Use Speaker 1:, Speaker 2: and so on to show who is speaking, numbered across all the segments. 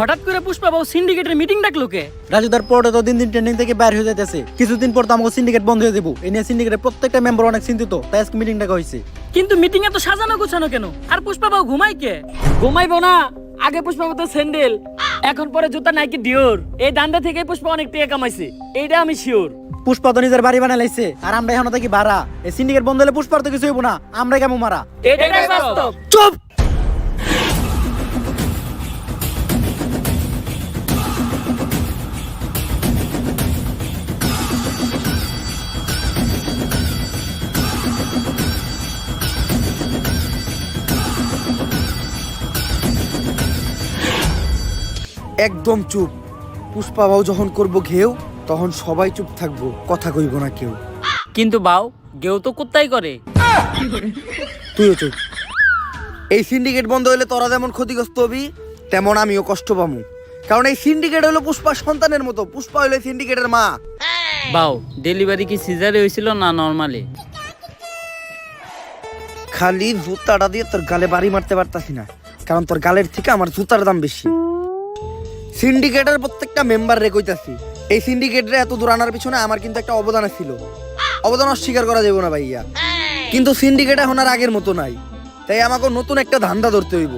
Speaker 1: হঠাৎ করে পুষ্পা বাবু সিন্ডিকেটের মিটিং ডাকলো কে?
Speaker 2: রাজুদার পরে তো দিন দিন ট্রেন্ডিং থেকে বাইর হয়ে যাইতেছে। কিছুদিন পর তো আমাকে সিন্ডিকেট বন্ধ হয়ে যাব এই নিয়ে সিন্ডিকেটের প্রত্যেকটা মেম্বার অনেক চিন্তিত। তাই আজকে মিটিং ডাকা হয়েছে
Speaker 1: কিন্তু মিটিং এ তো সাজানো গোছানো কেন? আর পুষ্পা বাবু ঘুমাই কে? ঘুমাইবো না। আগে পুষ্পা তো স্যান্ডেল এখন পরে জুতা নাইকি ডিওর এই দান্দা থেকে পুষ্পা অনেক টাকা কামাইছে। এইটা আমি শিওর
Speaker 2: পুষ্পা তো নিজের বাড়ি বানাই লাইছে। আর আমরা এখন থাকি ভাড়া। এই সিন্ডিকেট বন্ধ হলে পুষ্পার তো কিছু হইব না। আমরা কেমন মারা।
Speaker 1: এটাই বাস্তব।
Speaker 2: চুপ!
Speaker 3: একদম চুপ। পুষ্পা বাউ যখন করব ঘেউ তখন সবাই চুপ থাকব কথা কইব না কেউ।
Speaker 1: কিন্তু বাউ গেও তো কুত্তাই করে।
Speaker 3: তুইও চুপ। এই সিন্ডিকেট বন্ধ হলে তোরা যেমন ক্ষতিগ্রস্ত হবি তেমন আমিও কষ্ট পামু। কারণ এই সিন্ডিকেট হলো পুষ্পা সন্তানের মতো। পুষ্পা হলো সিন্ডিকেটের মা।
Speaker 1: বাউ ডেলিভারি কি সিজারে হয়েছিল না নরমালি?
Speaker 3: খালি জুতাটা দিয়ে তোর গালে বাড়ি মারতে পারতাছি না। কারণ তোর গালের থেকে আমার জুতার দাম বেশি। সিন্ডিকেটের প্রত্যেকটা মেম্বার রে কইতাছি। এই সিন্ডিকেটের এত দূর আনার পিছনে আমার কিন্তু একটা অবদান ছিল অবদান অস্বীকার করা যাবে না ভাইয়া। কিন্তু সিন্ডিকেট এখন আর আগের মতো নাই। তাই আমাকে নতুন একটা ধান্দা ধরতে হইব।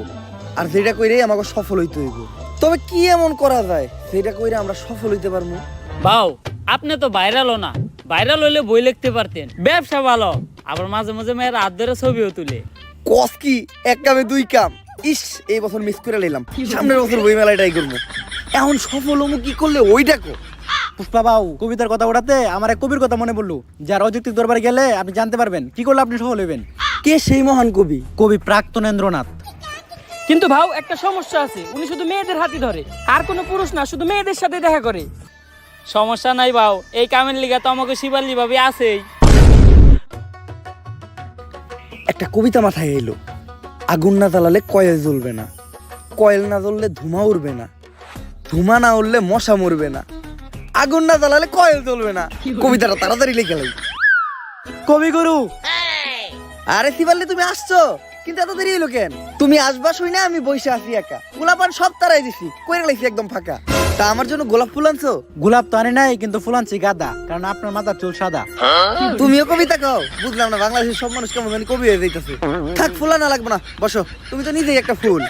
Speaker 3: আর যেটা কইরে আমাকে সফল হইতে হইব। তবে কি এমন করা যায়? যেটা কইরে আমরা সফল হইতে পারব।
Speaker 1: বাও আপনি তো ভাইরালও না। ভাইরাল হইলে বই লিখতে পারতেন। ব্যবসা ভালো। আবার মাঝে মাঝে মেয়ের হাত ধরে ছবিও তুলে।
Speaker 3: কস কি এক কামে দুই কাম। ইস এই বছর মিস করে নিলাম সামনের বছর বই মেলায় ট্রাই করব। এখন সফল হমু কি করলে? ওইটা কো
Speaker 2: পুষ্পা বাবু কবিতার কথা ওঠাতে আমার এক কবির কথা মনে পড়ল। যার অযৌক্তিক দরবারে গেলে আপনি জানতে পারবেন। কি করলে আপনি সফল হইবেন?
Speaker 3: কে সেই মহান কবি?
Speaker 2: কবি প্রাক্তনেন্দ্রনাথ
Speaker 1: কিন্তু ভাউ একটা সমস্যা আছে। উনি শুধু মেয়েদের হাতি ধরে। আর কোনো পুরুষ না শুধু মেয়েদের সাথে দেখা করে। সমস্যা নাই বাউ এই কামের লিগা তো আমাকে শিবাল্লি ভাবি আছেই।
Speaker 3: একটা কবিতা মাথায় এলো। আগুন না জ্বালালে কয়েল জ্বলবে না। কয়েল না জ্বললে ধুমা উড়বে না। ধুমা না উঠলে মশা মরবে না। আগুন না জ্বালালে কয়েল জ্বলবে না। কবিতাটা তাড়াতাড়ি লিখে লাই।
Speaker 2: কবিগুরু
Speaker 3: আরে শিবাল্লি তুমি আসছো? কিন্তু এত দেরি হলো কেন? তুমি আসবা শুই না আমি বসে আছি একা। গোলাপান সব তারাই দিছি কইরা লাইছি একদম ফাঁকা। তা আমার জন্য গোলাপ ফুল আনছো?
Speaker 2: গোলাপ তো আনে নাই কিন্তু ফুল আনছি গাদা কারণ আপনার মাথার চুল সাদা।
Speaker 3: তুমিও কবিতা কও। বুঝলাম না বাংলাদেশের সব মানুষ কেমন জানি কবি হয়ে যাইতেছে। থাক ফুলা না লাগবে না। বসো তুমি তো নিজেই একটা ফুল।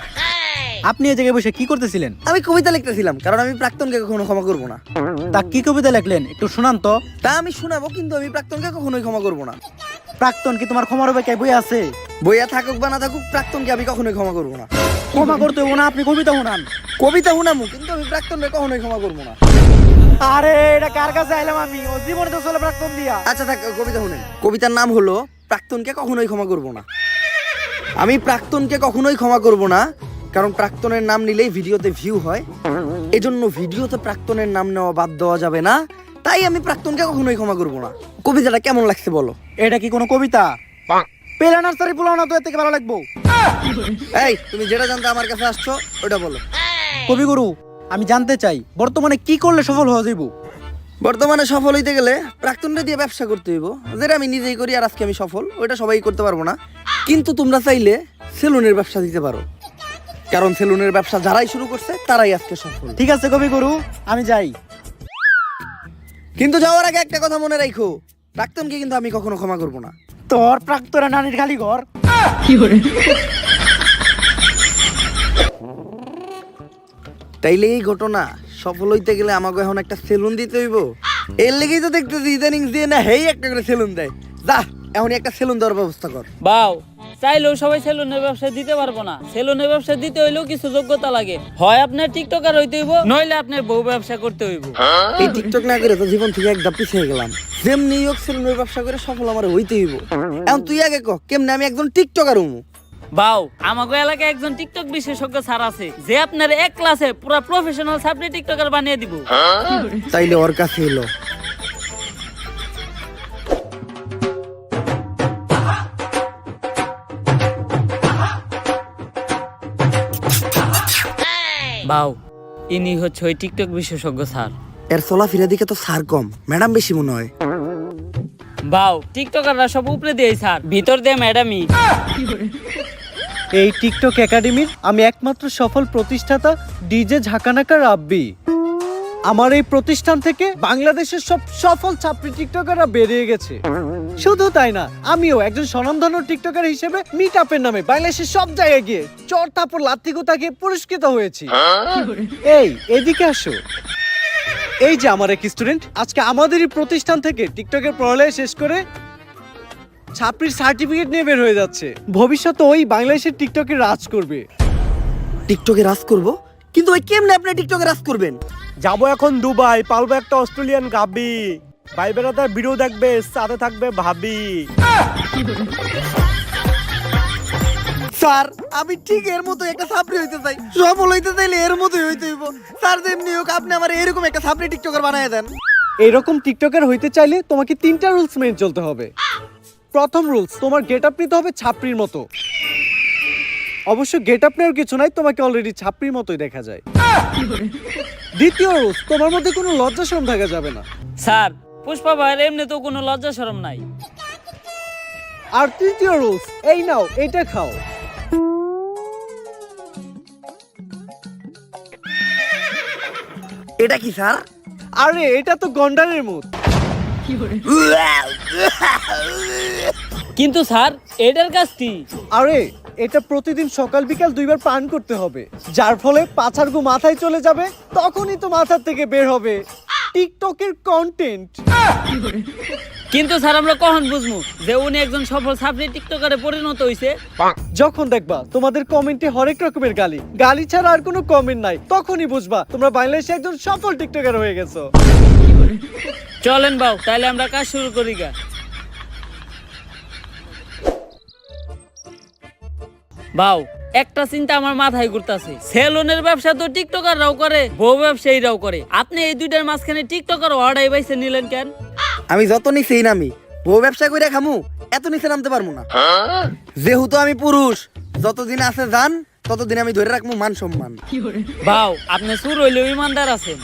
Speaker 2: আপনি এই জায়গায় বসে কি করতেছিলেন?
Speaker 3: আমি কবিতা লিখতেছিলাম কারণ আমি প্রাক্তনকে কখনো ক্ষমা করব না।
Speaker 2: তা কি কবিতা লিখলেন? একটু শোনান তো।
Speaker 3: তা আমি শোনাবো কিন্তু আমি প্রাক্তনকে কখনোই ক্ষমা করব না।
Speaker 2: প্রাক্তন কি তোমার ক্ষমার হবে কে বই আছে?
Speaker 3: বইয়া থাকুক বা না থাকুক প্রাক্তনকে আমি কখনোই ক্ষমা করব না।
Speaker 2: ক্ষমা করতে হব না আপনি কবিতা শোনান।
Speaker 3: কবিতা শুনামু কিন্তু আমি প্রাক্তনকে কখনোই ক্ষমা করব না।
Speaker 2: আরে এটা কার কাছে আইলাম আমি? ও জীবনে তো চলে প্রাক্তন দিয়া।
Speaker 3: আচ্ছা থাক কবিতা শুনেন। কবিতার নাম হলো প্রাক্তনকে কখনোই ক্ষমা করব না। আমি প্রাক্তনকে কখনোই ক্ষমা করব না কারণ প্রাক্তনের নাম নিলেই ভিডিওতে ভিউ হয়। এজন্য ভিডিওতে প্রাক্তনের নাম নেওয়া বাদ দেওয়া যাবে না। তাই আমি প্রাক্তনকে কখনোই ক্ষমা করব না। কবিতাটা কেমন লাগছে বলো?
Speaker 2: এটা কি কোনো কবিতা? পেলা নার্সারি পোলাও না তো এর থেকে ভালো লাগবো।
Speaker 3: এই তুমি যেটা জানতে আমার কাছে আসছো ওটা বলো।
Speaker 2: কবিগুরু আমি জানতে চাই বর্তমানে কি করলে সফল হওয়া যাইব?
Speaker 3: বর্তমানে সফল হইতে গেলে প্রাক্তনটা দিয়ে ব্যবসা করতে হইব। যেটা আমি নিজেই করি আর আজকে আমি সফল ওইটা সবাই করতে পারব না। কিন্তু তোমরা চাইলে সেলুনের ব্যবসা দিতে পারো। কারণ সেলুনের ব্যবসা যারাই শুরু করছে তারাই আজকে সফল।
Speaker 2: ঠিক আছে কবিগুরু আমি যাই।
Speaker 3: কিন্তু যাওয়ার আগে একটা কথা মনে রাখো প্রাক্তনকে কিন্তু আমি কখনো ক্ষমা করব না।
Speaker 2: তোর প্রাক্তরা নানির খালি ঘর।
Speaker 3: তাইলে এই ঘটনা সফল হইতে গেলে আমাকে এখন একটা সেলুন দিতে হইব। এর লেগেই তো দেখতেছি ইদানিং দিয়ে না হেই একটা করে সেলুন দেয়। যা এখনই একটা সেলুন দেওয়ার ব্যবস্থা কর।
Speaker 1: বাউ চাইলেও সবাই সেলুনের ব্যবসা দিতে পারব না। সেলুনের ব্যবসা দিতে হইলেও কিছু যোগ্যতা লাগে। হয় আপনার টিকটকার হইতে হইব নইলে আপনার বউ ব্যবসা করতে হইব।
Speaker 3: এই টিকটক না করে তো জীবন থেকে একদম পিছিয়ে গেলাম। যেমনি হোক সেলুনের ব্যবসা করে সফল আমার হইতে হইব। এখন তুই আগে ক কেমনে আমি একজন টিকটকার হমু?
Speaker 1: বাউ আমাকে এলাকায় একজন টিকটক বিশেষজ্ঞ স্যার আছে যে আপনার এক ক্লাসে পুরো প্রফেশনাল সাপ্লি টিকটকার বানিয়ে দিব।
Speaker 3: তাইলে ওর কাছে এলো।
Speaker 1: বাউ ইনি হচ্ছে ওই টিকটক বিশেষজ্ঞ স্যার।
Speaker 3: এর চলাফেরা দিকে তো স্যার কম। ম্যাডাম বেশি মনে হয়।
Speaker 1: বাউ টিকটকাররা সব উপরে দিয়ে স্যার। ভিতর দিয়ে ম্যাডামই।
Speaker 4: এই টিকটক একাডেমির আমি একমাত্র সফল প্রতিষ্ঠাতা ডিজে ঝাঁকানাকা রাব্বি। আমার এই প্রতিষ্ঠান থেকে বাংলাদেশের সব সফল ছাত্রী টিকটকাররা বেরিয়ে গেছে। শুধু তাই না, আমিও একজন স্বনামধন্য টিকটকার হিসেবে মিট আপের নামে বাংলাদেশের সব জায়গায় গিয়ে চর থাপড় লাত্তিগুতা গিয়ে পুরস্কৃত হয়েছি। এই, এদিকে আসো। এই যে আমার এক স্টুডেন্ট আজকে আমাদেরই প্রতিষ্ঠান থেকে টিকটকের পড়ালেখা শেষ করে ছাত্রীর সার্টিফিকেট নিয়ে বের হয়ে যাচ্ছে। ভবিষ্যতে ওই বাংলাদেশের টিকটকে রাজ করবে।
Speaker 3: টিকটকে রাজ করব? কিন্তু ওই কেমনে আপনি টিকটকে রাজ করবেন?
Speaker 5: যাব এখন দুবাই পালবো একটা অস্ট্রেলিয়ান গাবি। ভাই বেড়াতার ভিডিও দেখবে সাথে থাকবে ভাবি।
Speaker 3: স্যার আমি ঠিক এর মতো একটা সাপ্রি হইতে চাই। সফল হইতে চাইলে এর মতোই হইতে হইব। স্যার যেমনি হোক আপনি আমার এরকম একটা সাপ্রি টিকটকার বানায় দেন।
Speaker 4: এইরকম টিকটকার হইতে চাইলে তোমাকে তিনটা রুলস মেনে চলতে হবে। প্রথম রুলস তোমার গেট আপ নিতে হবে ছাপড়ির মতো। অবশ্য গেট আপ নেওয়ার কিছু নাই তোমাকে অলরেডি ছাপড়ির মতোই দেখা যায়। দ্বিতীয় রুলস তোমার মধ্যে কোনো লজ্জা শরম থাকা যাবে না।
Speaker 1: স্যার পুষ্পা ভাইয়ের এমনি তো কোনো লজ্জা শরম নাই।
Speaker 4: আর তৃতীয় রুলস এই নাও এটা খাও।
Speaker 3: এটা কি স্যার?
Speaker 4: আরে এটা তো গন্ডারের মুখ।
Speaker 1: কিন্তু স্যার এটার কাজ কি?
Speaker 4: আরে এটা প্রতিদিন সকাল বিকাল দুইবার পান করতে হবে। যার ফলে পাছার গু মাথায় চলে যাবে তখনই তো মাথার থেকে বের হবে টিকটকের কন্টেন্ট
Speaker 1: কিন্তু স্যার আমরা কখন বুঝব যে উনি একজন সফল ছাত্রী টিকটকারে পরিণত হইছে?
Speaker 4: যখন দেখবা তোমাদের কমেন্টে হরেক রকমের গালি। গালি ছাড়া আর কোনো কমেন্ট নাই। তখনই বুঝবা তোমরা বাংলাদেশে একজন সফল টিকটকার হয়ে গেছো।
Speaker 1: চলেন বাউ তাহলে আমরা কাজ শুরু করি গা। বাউ একটা চিন্তা আমার মাথায় ঘুরতাছে। সেলুনের ব্যবসা তো টিকটকাররাও করে বউ ব্যবসায়ীরাও করে। আপনি এই দুইটার মাঝখানে টিকটকার অর্ডার বাইছে নিলেন কেন?
Speaker 3: আমি যত নিচে নামি বউ ব্যবসা করে খামু এত নিচে নামতে পারব না। যেহেতু আমি পুরুষ যতদিন আছে যান ততদিন আমি ধরে রাখব মান সম্মান।
Speaker 1: বাউ আপনি সুর হইলেও ইমানদার আছেন।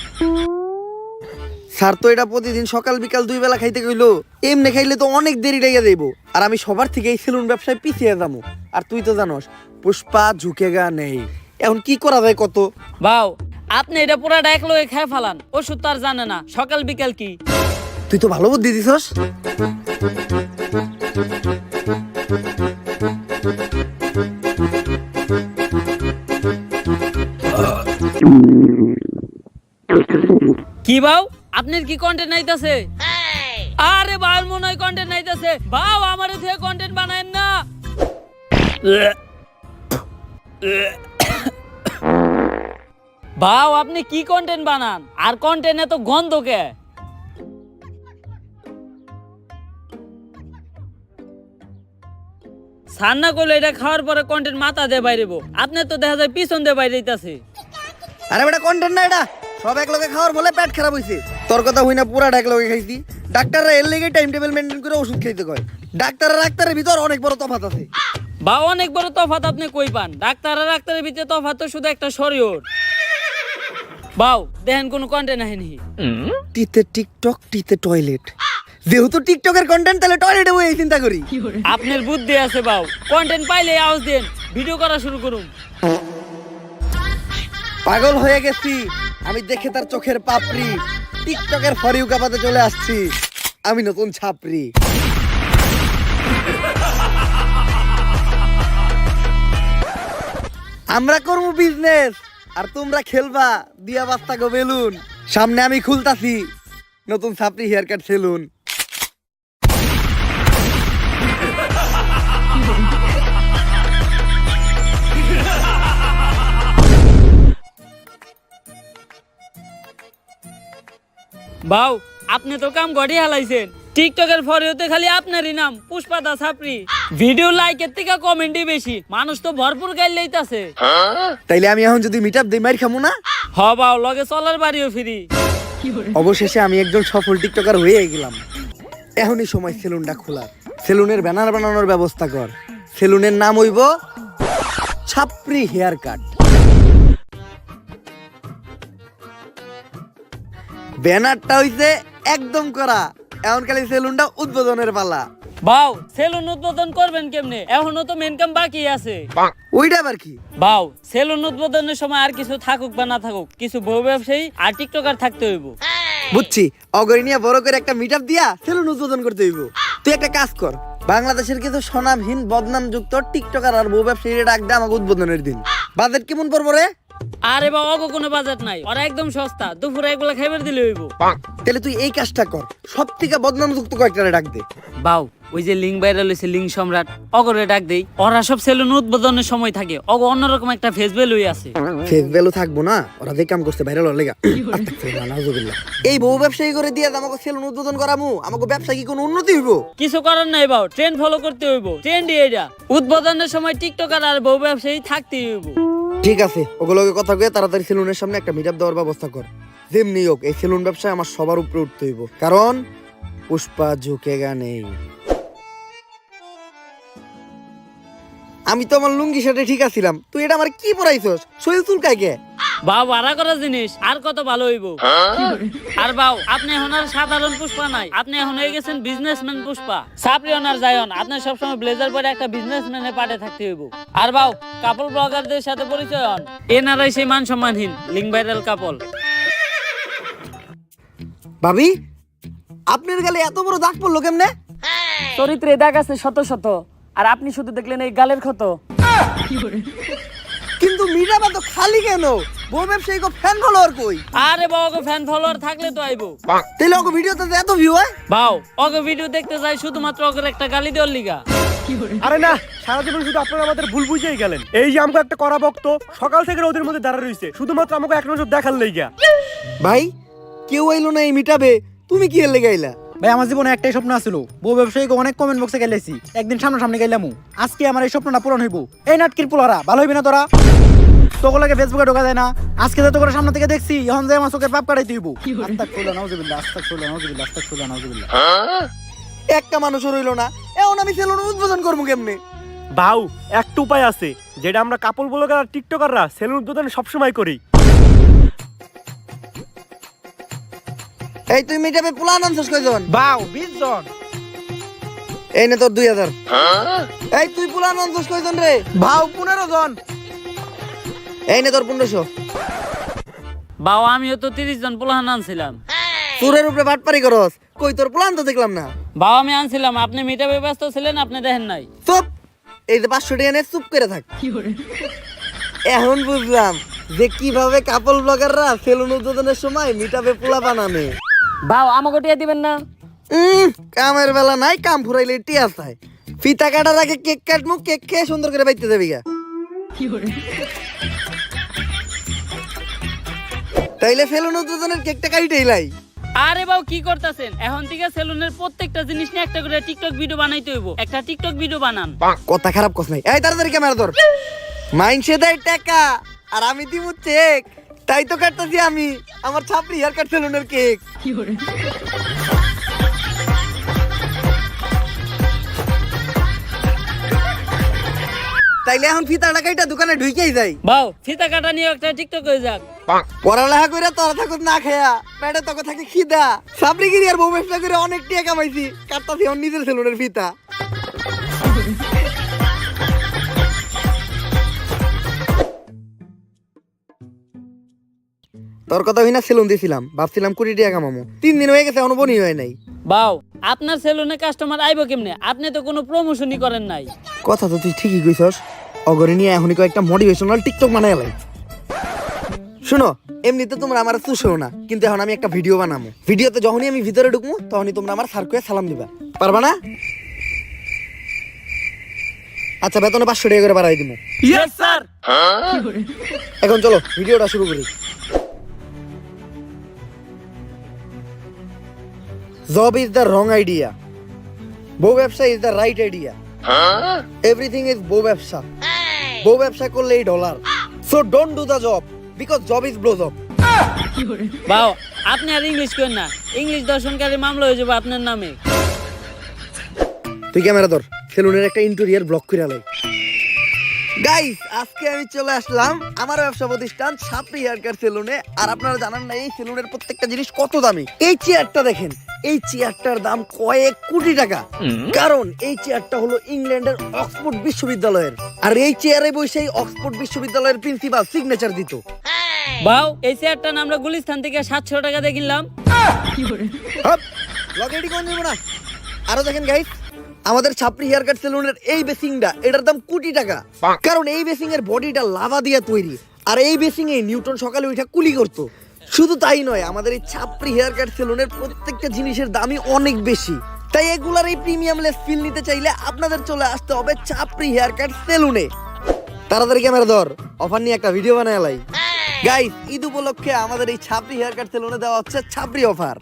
Speaker 3: স্যার তো এটা প্রতিদিন সকাল বিকাল দুই বেলা খাইতে কইলো। এমনি খাইলে তো অনেক দেরি লেগে যাইব। আর আমি সবার থেকে এই সেলুন ব্যবসায় পিছিয়ে যাব আর তুই তো জানোস পুষ্পা ঝুঁকেগা নেই। এখন কি করা যায় কত?
Speaker 1: বাউ আপনি এটা পুরাটা এক লোকে খেয়ে ফালান। ওষুধ তো আর জানে না সকাল বিকাল কি?
Speaker 3: তুই তো ভালো বুদ্ধি দিছস।
Speaker 1: কি বাউ আপনার কি কন্টেন্ট নাইতাছে? আরে বাউর মনে হয় কন্টেন্ট নাইতাছে। বাউ আমার থেকে কন্টেন্ট বানায়েন না। বাউ আপনি কি কন্টেন্ট বানান? আর কন্টেন্ট এত গন্ধ কে? সান্না করলে এটা খাওয়ার পরে কন্টেন্ট মাথা দিয়ে বাইরেব। আপনার তো দেখা যায় পিছন দিয়ে বাইরে
Speaker 3: আরে বেটা কন্টেন্ট না এটা। সব এক লগে খাওয়ার ফলে পেট খারাপ হয়েছে তোর কথা হই না পুরা এক লগে খাইছি। ডাক্তাররা এর লেগে টাইম টেবিল মেনটেন করে ওষুধ খাইতে কয়। ডাক্তার ডাক্তারের ভিতর অনেক বড় তফাত আছে।
Speaker 1: বা অনেক বড় তফাত আপনি কই পান? ডাক্তার আর ডাক্তারের ভিতরে তফাত তো শুধু একটা শরীর বাউ দেখেন কোনো কন্টেন্ট আহেনি
Speaker 3: টিতে টিকটক টিতে টয়লেট যেহেতু টিকটকের কন্টেন্ট তাহলে টয়লেটে বই চিন্তা করি।
Speaker 1: আপনার বুদ্ধি আছে বাউ। কন্টেন্ট পাইলে আওয়াজ দেন। ভিডিও করা শুরু করুন।
Speaker 3: পাগল হয়ে গেছি। আমি দেখে তার চোখের পাপড়ি। টিকটকের ফরিউ কাপাতে চলে আসছি। আমি নতুন ছাপড়ি। আমরা করব বিজনেস আর তোমরা খেলবা। দিয়া বাস্তা গো বেলুন। সামনে আমি খুলতাছি। নতুন ছাপড়ি হেয়ার কাট সেলুন
Speaker 1: বাউ আপনি তো কাম গড়ি হালাইছেন। টিকটকের ফরিওতে খালি আপনারই নাম পুষ্পা দা ছাপরি ভিডিও লাইকের থেকে কমেন্টই বেশি মানুষ তো ভরপুর গাইল লইতাছে।
Speaker 3: তাইলে আমি এখন যদি মিট আপ দিই মার খামু না?
Speaker 1: হ বাউ লগে চলার বাড়িও ফিরি।
Speaker 3: অবশেষে আমি একজন সফল টিকটকার হয়ে গেলাম। এখনই সময় সেলুনটা খোলা সেলুনের ব্যানার বানানোর ব্যবস্থা কর। সেলুনের নাম হইব ছাপরি হেয়ার কাট। ব্যানারটা হইছে একদম করা। এখন খালি সেলুনটা উদ্বোধনের পালা।
Speaker 1: বাউ সেলুন উদ্বোধন করবেন কেমনে? এখনও তো মেন কাম বাকি আছে।
Speaker 3: ওইটা আবার কি?
Speaker 1: বাউ সেলুন উদ্বোধনের সময় আর কিছু থাকুক বা না থাকুক কিছু বউ ব্যবসায়ী আর টিকটকার থাকতে হইব।
Speaker 3: বুঝছি অগরি নিয়ে বড় করে একটা মিট দিয়া সেলুন উদ্বোধন করতে হইব। তুই একটা কাজ কর বাংলাদেশের কিছু স্বনামহীন বদনাম যুক্ত টিকটকার আর বউ ব্যবসায়ীরা ডাক দে আমাকে উদ্বোধনের দিন। বাজেট কেমন পড়ব রে?
Speaker 1: আরে বাবা অগো কোনো বাজেট নাই। ওরা একদম সস্তা। দুপুরে এগুলা খাইবার দিলে হইব।
Speaker 3: তাহলে তুই এই কাজটা কর। সব থেকে বদনাম যুক্ত কয়েকটা ডাক দে।
Speaker 1: বাউ ওই যে লিঙ্ক ভাইরাল হয়েছে লিঙ্ক সম্রাট অগরে ডাক দেই। ওরা সব সেলুন উদ্বোধনের সময় থাকে। অগ অন্যরকম একটা ফেস আছে।
Speaker 3: ফেস ভ্যালু থাকব না। ওরা যে কাম করছে ভাইরাল হলে এই বউ ব্যবসায়ী করে দিয়ে আমাকে সেলুন উদ্বোধন করামু আমাকে ব্যবসা কি কোনো উন্নতি হইব?
Speaker 1: কিছু করার নাই বাউ। ট্রেন্ড ফলো করতে হইব। ট্রেন্ড এটা উদ্বোধনের সময় টিকটকার আর বউ ব্যবসায়ী থাকতে হইব।
Speaker 3: ঠিক আছে, ওগুলোকে কথা কয়ে তাড়াতাড়ি সেলুনের সামনে একটা মিট দেওয়ার ব্যবস্থা কর। যেমনি হোক, এই সেলুন ব্যবসায় আমার সবার উপরে উঠতে হইব। কারণ পুষ্পা ঝুঁকেগা নেই। আমি তো আমার লুঙ্গি শার্টে ঠিক আছিলাম। তুই এটা আমার কি পরাইছস? শরীর চুলকায় কে?
Speaker 1: ভাড়া করা জিনিস আর কত ভালো হইব? আর বাউ আপনি এখন আর সাধারণ পুষ্পা নাই। আপনি এখন হয়ে গেছেন বিজনেসম্যান পুষ্পা। সাপ্রিয়ন আর জায়ন আপনি সবসময় ব্লেজার পরে একটা বিজনেসম্যানের পাটে থাকতে হইব। আর বাউ কাপল ব্লগারদের সাথে পরিচয় হন। এনারাই সেই মান সম্মানহীন লিঙ্ক ভাইরাল কাপল
Speaker 3: ভাবি আপনার গালে এত বড় দাগ পড়ল কেমনে?
Speaker 1: চরিত্রে দাগ আছে শত শত। আর আপনি শুধু দেখলেন এই গালের ক্ষত।
Speaker 3: কিন্তু মিটাবা তো খালি কেন? বউ ব্যবসায়ী কো ফ্যান ফলোয়ার কই?
Speaker 1: আরে বাবা গো ফ্যান ফলোয়ার থাকলে তো আইবো।
Speaker 3: তাহলে ওকে ভিডিওতে এত ভিউ হয়?
Speaker 1: বাও ওকে ভিডিও দেখতে যাই শুধুমাত্র ওকে একটা গালি দেওয়ার লিগা।
Speaker 5: আরে না সারা জীবন শুধু আপনারা আমাদের ভুল বুঝেই গেলেন। এই যে আমাকে একটা করা ভক্ত সকাল থেকে ওদের মধ্যে দাঁড়া রয়েছে শুধুমাত্র আমাকে এক নজর দেখার লেগা।
Speaker 3: ভাই কেউ আইলো না এই মিটাবে তুমি কি এর লেগে আইলা?
Speaker 2: ভাই আমার জীবনে একটাই স্বপ্ন আছিল। বউ ব্যবসায়ীকে অনেক কমেন্ট বক্সে গেলেছি। একদিন সামনে সামনে গেলাম আজকে আমার এই স্বপ্নটা পূরণ হইব। এই নাটকির পোলারা ভালো হইবি না তোরা? তোগুলোকে ফেসবুকে ঢোকা যায় না। আজকে তো তোকে সামনে থেকে দেখছি এখন যে আমার চোখের পাপ কাটাই তুইব আস্তাক ফুলা নাউজুবিল্লাহ আস্তাক ফুলা নাউজুবিল্লাহ আস্তাক ফুলা নাউজুবিল্লাহ
Speaker 3: একটা মানুষও রইল না। এখন আমি সেলুন উদ্বোধন করব কেমনে?
Speaker 5: বাউ একটা উপায় আছে। যেটা আমরা কাপড় ব্লগার আর টিকটকাররা সেলুন উদ্বোধন সবসময় করি।
Speaker 3: এই তুই মিটাবে প্লান আনছিস কয়জন?
Speaker 2: বাউ বিশ জন।
Speaker 3: এই নে তোর দুই হাজার। এই তুই প্লান আনছিস কয়জন রে?
Speaker 2: ভাও পনেরো জন।
Speaker 3: এই নে তোর পনেরোশো।
Speaker 1: বাও আমিও তো তিরিশ জন পোলাহান আনছিলাম।
Speaker 3: চুরের উপরে বাটপারি করস। কই তোর প্লান তো দেখলাম না?
Speaker 1: বাও আমি আনছিলাম। আপনি মিটাবে ব্যস্ত ছিলেন আপনি দেখেন নাই।
Speaker 3: চুপ! এই যে পাঁচশো টাকা নে চুপ করে থাক। এখন বুঝলাম যে কীভাবে কাপল ব্লগাররা সেলুন উদ্বোধনের সময় মিটাবে পোলা বানানে
Speaker 1: বাও আমাকে টিয়া দিবেন না।
Speaker 3: কামের বেলা নাই কাম ফুরাইলে টিয়া চাই ফিতা কাটার আগে কেক কাটমু কেক খেয়ে সুন্দর করে বাইতে দেবি গা। তাইলে ফেলুন উদ্বোধনের কেকটা কাইটেই লাই।
Speaker 1: আরে বাউ কি করতেছেন? এখন থেকে সেলুনের প্রত্যেকটা জিনিস নিয়ে একটা করে টিকটক ভিডিও বানাইতে হইব। একটা টিকটক ভিডিও বানান।
Speaker 3: কথা খারাপ কস নাই। এই তাড়াতাড়ি ক্যামেরা ধর। মাইনসে দেয় টাকা আর আমি দিব চেক তাই তো কাটতেছি আমি। আমার ছাপড়ি হেয়ার কাট সেলুনের কেক তাইলে এখন ফিতা টাকাইটা দোকানে ঢুকেই যাই।
Speaker 1: বাউ ফিতা কাটা নিয়ে একটা টিকটক হয়ে যাক।
Speaker 3: পড়ালেখা করে তোরা থাকুক না খেয়া। পেটে তোকে থাকে খিদা। সাবরি গিরি আর বউ ব্যবসা করে অনেক টাকা কামাইছি। কাটতাছি আমার নিজের সেলুনের ফিতা। তোর কথা হই না সেলুন দিছিলাম। ভাবছিলাম কুড়ি টাকা কামামো। তিন দিন হয়ে গেছে বনি হয় নাই।
Speaker 1: বাউ আপনার সেলুনে কাস্টমার আইবো কেমনে? আপনি তো কোনো প্রমোশনই করেন নাই।
Speaker 3: কথা তো তুই ঠিকই কইছস। অগরে নিয়ে এখনই কয়েকটা মোটিভেশনাল টিকটক বানাই এলাই শুনো এমনিতে তোমরা আমার চুষেও না কিন্তু এখন আমি একটা ভিডিও বানাবো ভিডিওতে যখনই আমি ভিতরে ঢুকবো তখনই তোমরা আমার সার্কুয়ে সালাম দিবা। পারবা না? আচ্ছা বেতনে পাঁচশো টাকা করে বাড়াই দিব
Speaker 1: ইয়েস স্যার
Speaker 3: এখন চলো ভিডিওটা শুরু করি। Job is the wrong idea বউ ব্যবসা is the right idea everything is বউ ব্যবসা. বউ ব্যবসা করলে এই dollar so don't do the job because job is blow job
Speaker 1: বাউ আপনি আর ইংলিশ করেন না। ইংলিশ দর্শনকারী মামলা হয়ে যাবে আপনার নামে।
Speaker 3: তুই ক্যামেরা ধর সেলুনের একটা ইন্টেরিয়ার ব্লক করে আলাই। গাইস আজকে আমি চলে আসলাম আমার ব্যবসা প্রতিষ্ঠান সাপড়ি হেয়ার কাট সেলুনে আর আপনারা জানান না এই সেলুনের প্রত্যেকটা জিনিস কত দামি? এই চেয়ারটা দেখেন এই চেয়ারটার দাম কয়েক কোটি টাকা। কারণ এই চেয়ারটা হলো ইংল্যান্ডের অক্সফোর্ড বিশ্ববিদ্যালয়ের। আর এই চেয়ারে বসে অক্সফোর্ড বিশ্ববিদ্যালয়ের প্রিন্সিপাল সিগনেচার দিত।
Speaker 1: বাউ এই চেয়ারটা আমরা গুলিস্তান থেকে সাতশো টাকা দিয়ে কিনলাম।
Speaker 3: লগেডি কোন না। আরও দেখেন গাইস আমাদের ছাপরি হেয়ার কাট সেলুনের এই বেসিংটা এটার দাম কোটি টাকা। কারণ এই বেসিং এর বডিটা লাভা দিয়ে তৈরি। আর এই বেসিং এ নিউটন সকালে ওইটা কুলি করতো। শুধু তাই নয় আমাদের এই ছাপরি হেয়ার কাট সেলুনের প্রত্যেকটা জিনিসের দামই অনেক বেশি। তাই এগুলার এই প্রিমিয়াম লেস ফিল নিতে চাইলে আপনাদের চলে আসতে হবে ছাপরি হেয়ার কাট সেলুনে তাড়াতাড়ি ক্যামেরা ধর অফার নিয়ে একটা ভিডিও বানায় লাই। গাইস ঈদ উপলক্ষে আমাদের এই ছাপরি হেয়ার কাট সেলুনে দেওয়া হচ্ছে ছাপরি অফার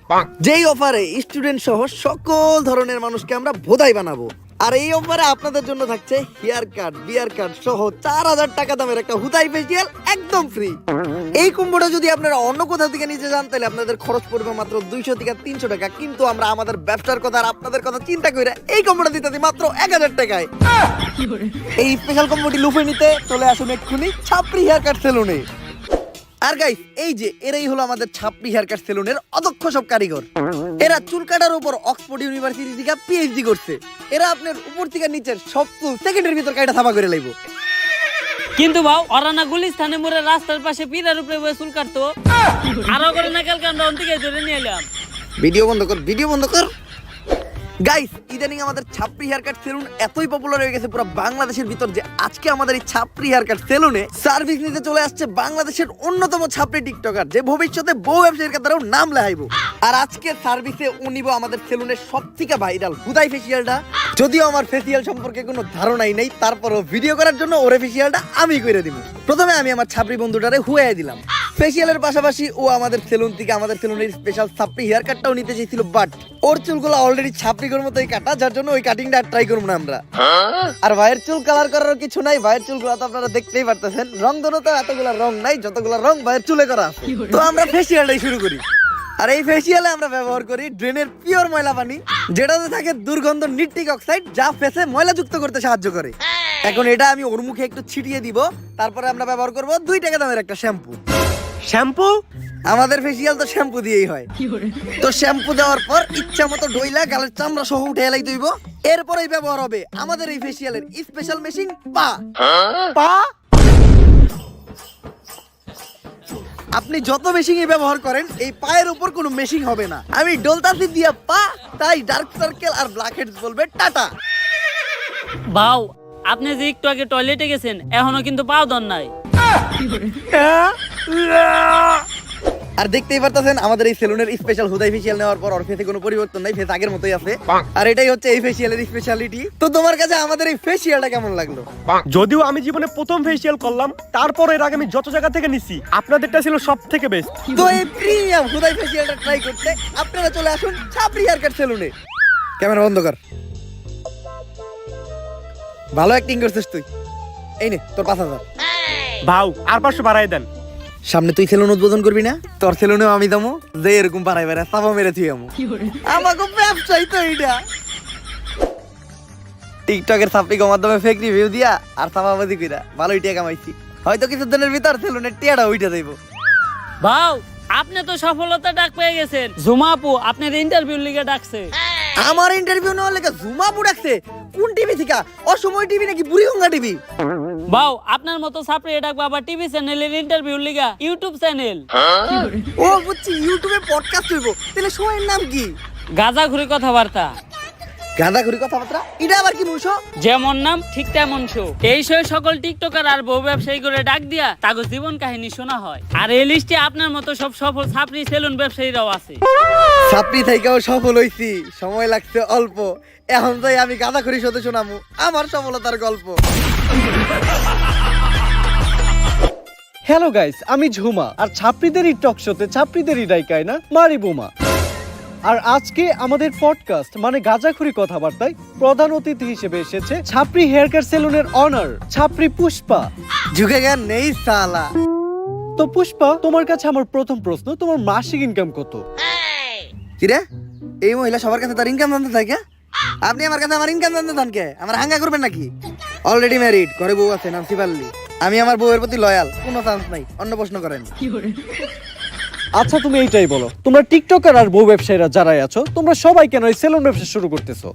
Speaker 3: যেই অফারে স্টুডেন্ট সহ সকল ধরনের মানুষকে আমরা ভোদাই বানাবো। আর এই অফারে আপনাদের জন্য থাকছে হেয়ার কাট বিয়ার কাট সহ চার হাজার টাকা দামের একটা হুদাই ফেসিয়াল একদম ফ্রি এই কুম্ভটা যদি আপনারা অন্য কোথাও থেকে নিতে যান তাহলে আপনাদের খরচ পড়বে মাত্র দুইশো থেকে তিনশো টাকা। কিন্তু আমরা আমাদের ব্যবসার কথা আর আপনাদের কথা চিন্তা করে এই কুম্ভটা দিতে দিই মাত্র এক হাজার টাকায়। এই স্পেশাল কম্বোটি লুফে নিতে চলে আসুন এক্ষুনি ছাপরি হেয়ার কাট সেলুনে আর গাইস এই যে এরাই হলো আমাদের ছাপরি হেয়ার কাট সেলুনের অদক্ষ সব কারিগর। এরা চুল কাটার উপর অক্সফোর্ড ইউনিভার্সিটি থেকে পিএইচডি করছে। এরা আপনার উপর থেকে নিচের সব চুল সেকেন্ডের ভিতর কাটা থাপা করে লাইব।
Speaker 1: কিন্তু ভাও ওরা না গুলিস্তানে মোড়ে রাস্তার পাশে পিরার উপরে বসে চুল কাটতো। আরও করে না কালকে আমরা অন্তিকে ধরে নিয়ে এলাম।
Speaker 3: ভিডিও বন্ধ কর ভিডিও বন্ধ কর। গাইস ইদানিং আমাদের ছাপরি হেয়ার কাট সেলুন এতই পপুলার হয়ে গেছে, পুরো বাংলাদেশের ভিতর যে আজকে আমাদের এই ছাপরি হেয়ার কাট সেলুনে সার্ভিস নিতে চলে আসছে বাংলাদেশের অন্যতম ছাপরি টিকটকার যে ভবিষ্যতে বউ ব্যবসায়ীর দ্বারাও নাম লেহাইব। আর আজকে সার্ভিসে ও নিব আমাদের সেলুনের সব থেকে ভাইরাল হুদাই ফেসিয়ালটা যদিও আমার ফেসিয়াল সম্পর্কে কোনো ধারণাই নেই, তারপরও ভিডিও করার জন্য ওরে ফেসিয়ালটা আমি করে দিব। প্রথমে আমি আমার ছাপরি বন্ধুটারে হুয়াই দিলাম। ফেসিয়ালের পাশাপাশি ও আমাদের সেলুন থেকে আমাদের সেলুনের স্পেশাল ছাপরি হেয়ার কাটটাও নিতে চেয়েছিল বাট ওর চুলগুলো অলরেডি ছাপরিকর মতোই কাটা যার জন্য ওই কাটিংটা আর ট্রাই করব না আমরা। আর ভাইয়ের চুল কালার করার কিছু নাই, ভাইয়ের চুলগুলো তো আপনারা দেখতেই পারতেছেন। রং ধরো তো এতগুলো রং নাই, যতগুলো রং ভাইয়ের চুলে করা তো আমরা ফেসিয়ালটাই শুরু করি। আর এই ফেসিয়ালে আমরা ব্যবহার করি ড্রেনের পিওর ময়লা পানি, যেটাতে থাকে দুর্গন্ধ নিট্রিক অক্সাইড যা ফেসে ময়লা যুক্ত করতে সাহায্য করে। এখন এটা আমি ওর মুখে একটু ছিটিয়ে দিব, তারপরে আমরা ব্যবহার করব দুই টাকা দামের একটা শ্যাম্পু
Speaker 5: শ্যাম্পু?
Speaker 3: আমাদের ফেসিয়াল তো শ্যাম্পু দিয়েই হয়। তো শ্যাম্পু দেওয়ার পর ইচ্ছা মতো ডইলা গালের চামড়া সহ উঠে এলাই দইব। এরপরেই ব্যবহার হবে আমাদের এই ফেসিয়ালের স্পেশাল মেশিন পা।
Speaker 5: পা?
Speaker 3: আপনি যত মেশিং ব্যবহার করেন এই পায়ের উপর কোনো মেশিং হবে না। আমি ডলতাসি দিয়া পা তাই ডার্ক সার্কেল আর ব্ল্যাক হেডস বলবে টাটা।
Speaker 1: বাউ আপনি যে একটু আগে টয়লেটে গেছেন এখনও কিন্তু পাও দন নাই।
Speaker 3: আর দেখতেই পারতেছেন আমাদের এই সেলুনের স্পেশাল হুদাই ফেসিয়াল নেওয়ার পর ওর ফেসে কোনো পরিবর্তন নাই ফেস আগের মতোই আছে। আর এটাই হচ্ছে এই ফেসিয়ালের স্পেশালিটি তো তোমার কাছে আমাদের এই ফেসিয়ালটা কেমন লাগল?
Speaker 5: যদিও আমি জীবনে প্রথম ফেসিয়াল করলাম তারপর এর আগে আমি যত জায়গা থেকে নিছি আপনাদেরটা ছিল সব থেকে বেস্ট
Speaker 3: তো এই প্রিমিয়াম হুদাই ফেসিয়ালটা ট্রাই করতে আপনারা চলে আসুন ছাপরি হেয়ারকাট সেলুনে ক্যামেরা বন্ধ কর। ভালো অ্যাক্টিং করছিস তুই। এই নে তোর পাঁচ হাজার।
Speaker 5: ভাউ আর পাঁচশো বাড়াই দেন।
Speaker 3: সামনে তুই সেলুন উদ্বোধন করবি না? তোর সেলুনেও আমি দামো যে এরকম পাড়াই বেড়া সাফা মেরে তুই আমো। আমাকে ব্যবসায়ী তো এইটা। টিকটকের সাপ্লিকের মাধ্যমে ফেক রিভিউ দিয়া আর সাফাবাদি কইরা ভালোই টিয়া কামাইছি। হয়তো কিছু দিনের ভিতর সেলুনের টিয়াটা উইটা যাইব।
Speaker 1: বাউ আপনি তো সফলতা ডাক পেয়ে গেছেন। জুমাপু আপনার ইন্টারভিউ লিগে ডাকছে।
Speaker 3: আমার ইন্টারভিউ নেওয়ার লেগে জুমা বুড়াচ্ছে কোন টিভি থেকে? অসময় টিভি নাকি বুড়িগঙ্গা টিভি
Speaker 1: বাউ আপনার মতো সাপড়ে এটা বাবা টিভি চ্যানেলের ইন্টারভিউ লিগা ইউটিউব চ্যানেল
Speaker 3: ও বুঝছি ইউটিউবে পডকাস্ট হইব। তাহলে সময়ের নাম কি?
Speaker 1: গাজা ঘুরে কথাবার্তা।
Speaker 3: গাঁদা কথাবার্তা? এটা আবার কি মুছো
Speaker 1: যেমন নাম ঠিক তেমন শো। এই শো সকল টিকটকার আর বউ ব্যবসায়ী করে ডাক দিয়া তাগো জীবন কাহিনী শোনা হয়। আর এই লিস্টে আপনার মতো সব সফল ছাপড়ি সেলুন ব্যবসায়ীরাও আছে।
Speaker 3: ছাত্রী থেকেও সফল হইছি। সময় লাগছে অল্প। এখন তাই আমি গাঁদা খড়ি সাথে শোনামু। আমার সফলতার গল্প।
Speaker 4: হ্যালো গাইস আমি ঝুমা। আর ছাত্রীদেরই টক শোতে ছাত্রীদেরই ডাইকায় না? মারি বোমা। আর আজকে আমাদের পডকাস্ট মানে গাজাখুরি কথাবার্তায় প্রধান অতিথি হিসেবে এসেছে ছাপরি হেয়ার কাট সেলুনের অনার ছাপরি পুষ্পা।
Speaker 3: ঝুঁকে গেন নেই সালা।
Speaker 4: তো পুষ্পা তোমার কাছে আমার প্রথম প্রশ্ন তোমার মাসিক ইনকাম কত?
Speaker 3: কিরে এই মহিলা সবার কাছে তার ইনকাম জানতে থাকে আপনি আমার কাছে আমার ইনকাম জানতে চান কে? আমার হাঙ্গা করবেন নাকি? অলরেডি ম্যারিড ঘরে বউ আছে নাম শিবাল্লি। আমি আমার বউয়ের প্রতি লয়াল কোনো চান্স নাই অন্য প্রশ্ন করেন।
Speaker 4: আচ্ছা তুমি এইটাই বলো। তোমরা টিকটকার আর বউ ব্যবসায়ীরা যারাই আছো তোমরা সবাই কেন এই সেলুন ব্যবসা শুরু করতেছো?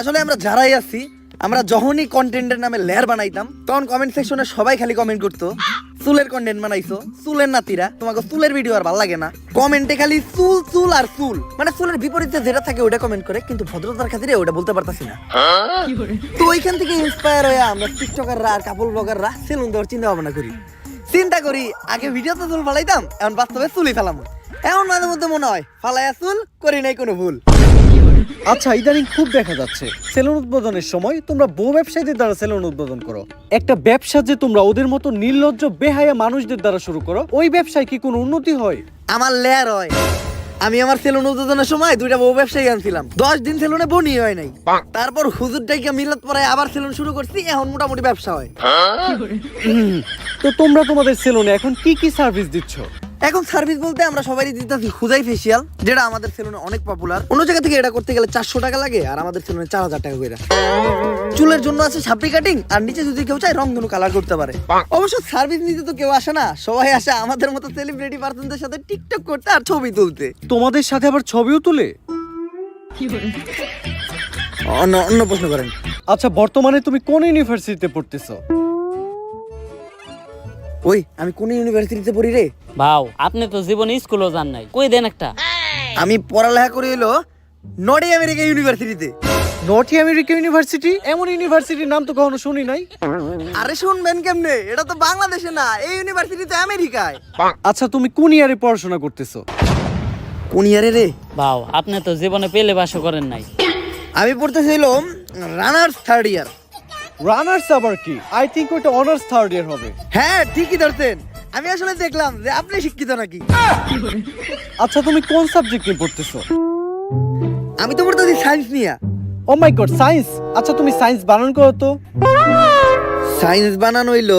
Speaker 3: আসলে আমরা যারাই আছি আমরা যখনই কন্টেন্টের নামে লেয়ার বানাইতাম তখন কমেন্ট সেকশনে সবাই খালি কমেন্ট করতো চুলের কন্টেন্ট বানাইছো চুলের নাতিরা তোমাকে চুলের ভিডিও আর ভালো লাগে না। কমেন্টে খালি চুল চুল আর চুল। মানে চুলের বিপরীতে যেটা থাকে ওটা কমেন্ট করে কিন্তু ভদ্রতার খাতিরে ওটা বলতে পারতাছি না। তো ওইখান থেকে ইন্সপায়ার হয়ে আমরা টিকটকাররা আর কাপল ব্লগাররা সেলুন দেওয়ার চিন্তা ভাবনা করি। চিন্তা করি আগে ভিডিওতে চুল ফালাইতাম এখন বাস্তবে চুলই ফেলাম। এমন মাঝে মধ্যে মনে হয় ফালাইয়া চুল করি নাই কোনো ভুল।
Speaker 4: আচ্ছা ইদানিং খুব দেখা যাচ্ছে সেলুন উদ্বোধনের সময় তোমরা বউ ব্যবসায়ীদের দ্বারা সেলুন উদ্বোধন করো। একটা ব্যবসা যে তোমরা ওদের মতো নির্লজ্জ বেহায়া মানুষদের দ্বারা শুরু করো ওই ব্যবসায় কি কোনো উন্নতি হয়?
Speaker 3: আমার লেয়ার হয়। আমি আমার সেলুন উদ্বোধনের সময় দুইটা বউ ব্যবসায়ী আনছিলাম। দশ দিন সেলুনে বনি হয় নাই। তারপর হুজুর ডাইকে মিলাত পরে আবার সেলুন শুরু করছি এখন মোটামুটি ব্যবসা হয়।
Speaker 4: তো তোমরা তোমাদের সেলুনে এখন কি কি সার্ভিস দিচ্ছ?
Speaker 3: এখন সার্ভিস বলতে আমরা সবাই দিতেছি খুদাই ফেসিয়াল যেটা আমাদের সেলুনে অনেক পপুলার অন্য জায়গা থেকে এটা করতে গেলে চারশো টাকা লাগে আর আমাদের সেলুনে চার হাজার টাকা করে। চুলের জন্য আছে সাপড়ি কাটিং আর নিচে যদি কেউ চায় রং ধনু কালার করতে পারে। অবশ্য সার্ভিস নিতে তো কেউ আসে না সবাই আসে আমাদের মতো সেলিব্রিটি পার্সনদের সাথে টিকটক করতে আর ছবি তুলতে।
Speaker 4: তোমাদের সাথে আবার ছবিও তুলে?
Speaker 3: অন্য অন্য প্রশ্ন করেন।
Speaker 4: আচ্ছা বর্তমানে তুমি কোন ইউনিভার্সিটিতে পড়তেছো?
Speaker 3: ওই আমি কোন ইউনিভার্সিটিতে পড়ি রে?
Speaker 1: ভাও আপনি তো জীবনে স্কুলও যান নাই। কই দেন একটা?
Speaker 3: আমি পড়ালেখা করি হলো নর্থ আমেরিকা ইউনিভার্সিটিতে
Speaker 4: নর্থ আমেরিকা ইউনিভার্সিটি এমন ইউনিভার্সিটির নাম তো কখনো শুনি নাই।
Speaker 3: আরে শুনবেন কেমনে? এটা তো বাংলাদেশে না এই ইউনিভার্সিটিতে আমেরিকায়।
Speaker 4: আচ্ছা তুমি কোন ইয়ারে পড়াশোনা করতেছো?
Speaker 3: কোন ইয়ারে রে?
Speaker 1: ভাও আপনি তো জীবনে পেলে বাসও করেন নাই।
Speaker 3: আমি পড়তেছিলাম রানার্স থার্ড ইয়ার
Speaker 4: রানার্স আবার কি? আই থিঙ্ক ওটা অনার্স থার্ড ইয়ার হবে।
Speaker 3: হ্যাঁ ঠিকই ধরতেন আমি আসলে দেখলাম যে আপনি শিক্ষিত নাকি।
Speaker 4: আচ্ছা তুমি কোন সাবজেক্ট নিয়ে পড়তেছো?
Speaker 3: আমি তো পড়তেছি সায়েন্স নিয়ে।
Speaker 4: ও মাই গড সায়েন্স আচ্ছা তুমি সায়েন্স বানান করো তো।
Speaker 3: সায়েন্স বানানো হইল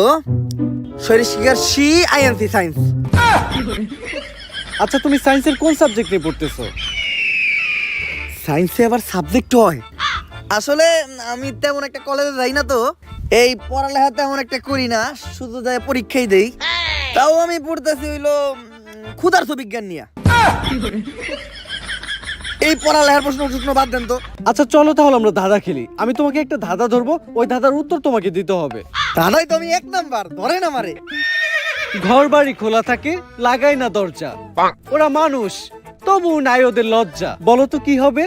Speaker 3: শরীর শিকার সি আইএনসি সায়েন্স
Speaker 4: আচ্ছা তুমি সায়েন্সের কোন সাবজেক্ট নিয়ে পড়তেছো?
Speaker 3: সায়েন্সে আবার সাবজেক্ট হয়। আসলে আমি তেমন একটা কলেজে যাই না তো। এই পড়ালেখা তেমন একটা করি না শুধু যাই পরীক্ষাই দেই। তাও আমি পড়তেছি হইল ক্ষুধার্ত বিজ্ঞান নিয়ে। এই পড়ালেখার প্রশ্ন প্রশ্ন বাদ দেন তো।
Speaker 4: আচ্ছা চলো তাহলে আমরা ধাঁধা খেলি। আমি তোমাকে একটা ধাঁধা ধরবো ওই ধাঁধার উত্তর তোমাকে দিতে হবে।
Speaker 3: দাদাই তো আমি এক নাম্বার ধরে না মারে
Speaker 4: ঘর বাড়ি খোলা থাকে লাগাই না দরজা। ওরা মানুষ তবু নাই ওদের লজ্জা। বলো তো কি হবে?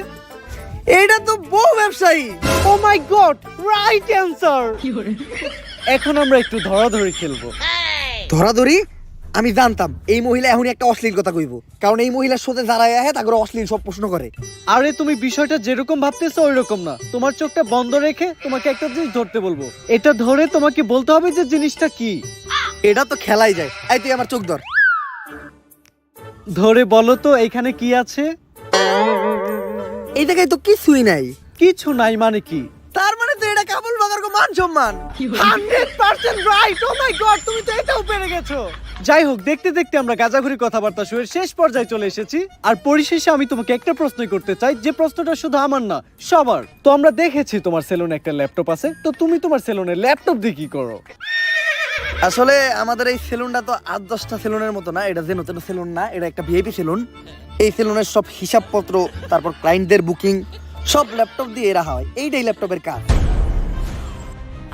Speaker 3: এইটা তো বউ ব্যবসায়ী।
Speaker 4: Oh my god right answer এখন আমরা একটু ধরাধরি খেলব।
Speaker 3: ধরাধরি? আমি জানতাম এই মহিলা এখনই একটা অশ্লীল কথা কইব। কারণ এই মহিলার সাথে যারা আহে তাকে অশ্লীল সব প্রশ্ন করে।
Speaker 4: আরে তুমি বিষয়টা যেরকম ভাবতেছো ওই রকম না। তোমার চোখটা বন্ধ রেখে তোমাকে একটা জিনিস ধরতে বলব। এটা ধরে তোমাকে বলতে হবে যে জিনিসটা কি।
Speaker 3: এটা তো খেলাই যায়। এই তুই আমার চোখ ধর।
Speaker 4: ধরে বলো তো এখানে কি আছে?
Speaker 3: এই জায়গায় তো কিছুই নাই।
Speaker 4: কিছু নাই মানে কি?
Speaker 3: তার মানে তো এটা কাবুল বাগার কো মান সম্মান।
Speaker 4: Hundred percent right oh my God তুমি তো এটাও পেরে গেছো। যাই হোক দেখতে দেখতে আমরা গাজাঘুরি কথাবার্তা শুয়ে শেষ পর্যায়ে চলে এসেছি। আর পরিশেষে আমি তোমাকে একটা প্রশ্নই করতে চাই যে প্রশ্নটা শুধু আমার না সবার। তো আমরা দেখেছি তোমার সেলুনে একটা ল্যাপটপ আছে তো তুমি তোমার সেলুনে ল্যাপটপ দিয়ে কি করো?
Speaker 3: আসলে আমাদের এই সেলুনটা তো আট দশটা সেলুনের মতো না এটা যে নতুন সেলুন না এটা একটা ভিআইপি সেলুন। এই সেলুনের সব হিসাবপত্র তারপর ক্লায়েন্টদের বুকিং সব ল্যাপটপ দিয়ে রাখা হয়। এইটাই ল্যাপটপের কাজ।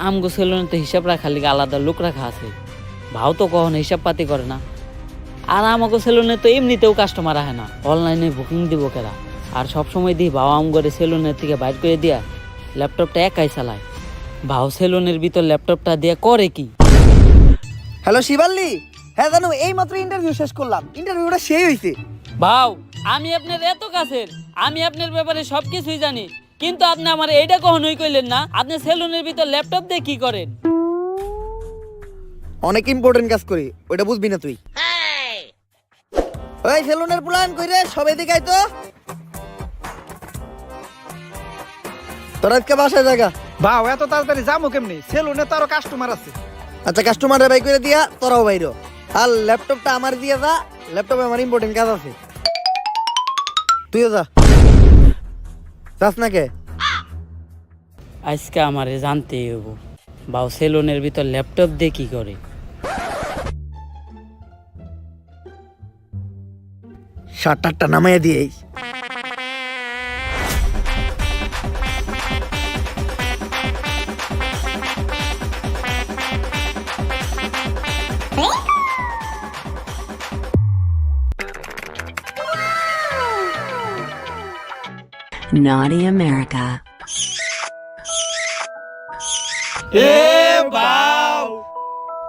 Speaker 1: আমগো সেলুনে তো হিসাব রাখার লিগে আলাদা লোক রাখা আছে। ভাও তো কখনো হিসাব পাতি করে না। আর আমাকে সেলুনে তো এমনিতেও কাস্টমার আহে না। অনলাইনে বুকিং দিব কেরা? আর সব সময় দিই ভাও আম করে সেলুনের থেকে বাইর করে দিয়া ল্যাপটপটা একাই চালায়। ভাও সেলুনের ভিতর ল্যাপটপটা দিয়ে করে কি?
Speaker 3: হ্যালো শিবাল্লি! হ্যাঁ জানো এই মাত্র ইন্টারভিউ শেষ করলাম। ইন্টারভিউটা সেই হয়েছে
Speaker 1: ভাও আমি আপনার এত কাছের আমি আপনার ব্যাপারে সবকিছুই জানি কিন্তু আপনি আমার এইটা কখনোই কইলেন না আপনি সেলুনের ভিতর ল্যাপটপ দিয়ে কি করেন?
Speaker 3: অনেক ইম্পর্টেন্ট কাজ করি ওইটা বুঝবি না তুই। ওই সেলুনের প্ল্যান কইরে সব এদিকে তো। তোর আজকে বাসায় জায়গা?
Speaker 2: বাও এত তাড়াতাড়ি যাব কেমনি? সেলুনে তো আরও কাস্টমার আছে।
Speaker 3: আচ্ছা কাস্টমারের বাই করে দিয়া তোরাও বাইরো। আর ল্যাপটপটা আমার দিয়ে যা ল্যাপটপে আমার ইম্পর্টেন্ট কাজ আছে। তুইও যা। যাস না কে?
Speaker 1: আজকে আমারে জানতেই হব বাউ সেলুনের ভিতর ল্যাপটপ দিয়ে কি করে?
Speaker 3: শার্টারটা নামাইয়া দিয়েই।
Speaker 6: Naughty America.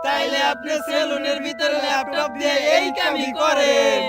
Speaker 1: তাইলে আপনি সেলুনের ভিতরে ল্যাপটপ দিয়ে এই কামই করেন